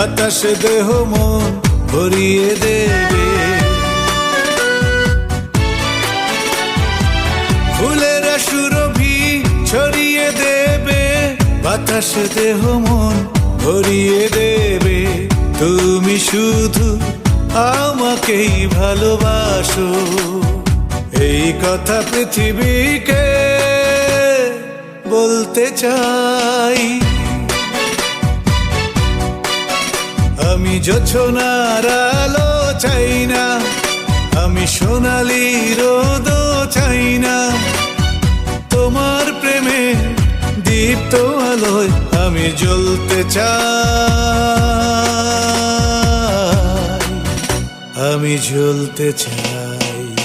বাতাস দেহ মন ভরিয়ে দেবে। ফুলেরা সুরভি ছড়িয়ে দেবে। বাতাস দেহ মন ভরিয়ে দেবে। তুমি শুধু আমাকেই ভালোবাসো। এই কথা পৃথিবীকে বলতে চাই। আমি যোছনার আলো চাই না। আমি সোনালি রোদ চাই না। তোমার প্রেমে দীপ্ত আলোয় আমি জ্বলতে চাই। আমি জ্বলতে চাই।